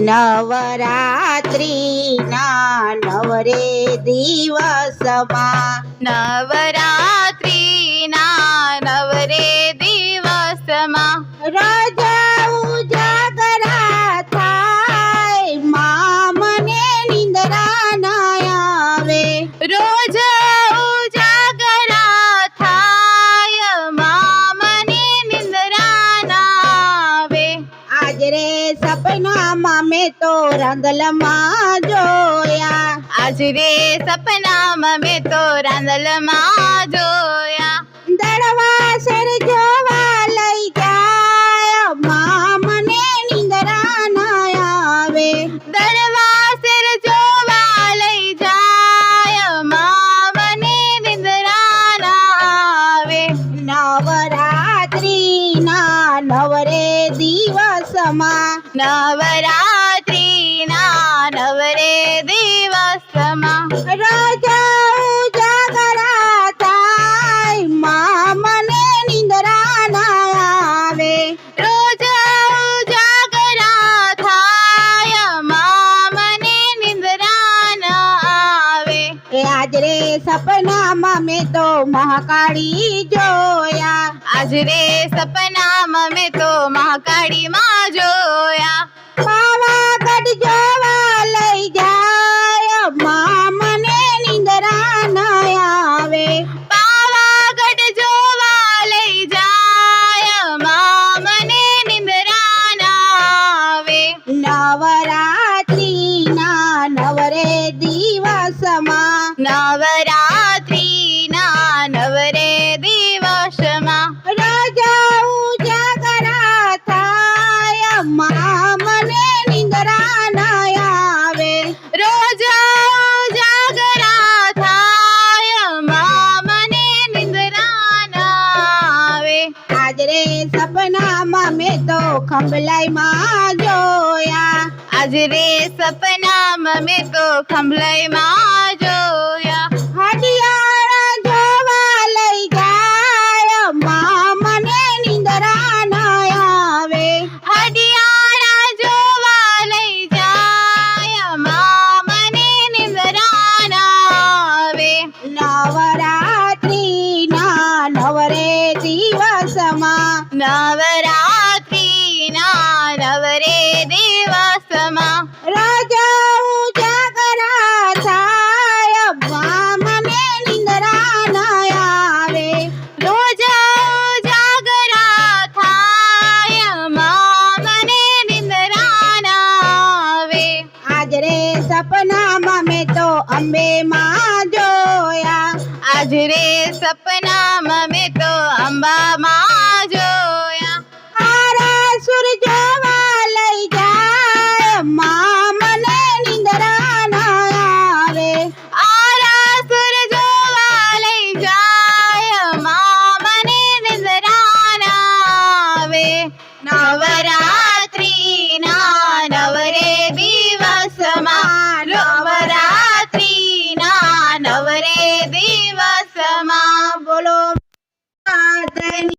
નવરાત્રિના નવરે દિવસમાં નવરાત્રિના આજ રે સપનામાં મેં તો રંગલમાં જોયા. આજ રે સપનામાં મેં તો રાંદલમાં જોયા. દળવા સર નવરે દિવસમાં નવરાત્રિના નવરે દિવસમાં સપનામાં મેં તો મહાકાળી જોયા આજ રે સપનામાં મેં તો મહાકાળીમાં જોયા સપનામાં ખંભલાઈ તો ખંભલાઈમાં જોયા. આજ રે સપનામાં મેં તો ખંભલાઈમાં જોયા. હડિયાળા જોવા લઈ જાય. મા મને નિંદરા ન આવે. હડિયાળા જોવા લઈ જાય. માં મને નિંદરા ન આવે. નવરાત્રિના નવરે દિવસમાં નવરાત્રિના आज रे सपना में तो अम्बे माँ जोया। आज रे सपना में तो अम्बा माँ रे भी वसमा बोलो मातनी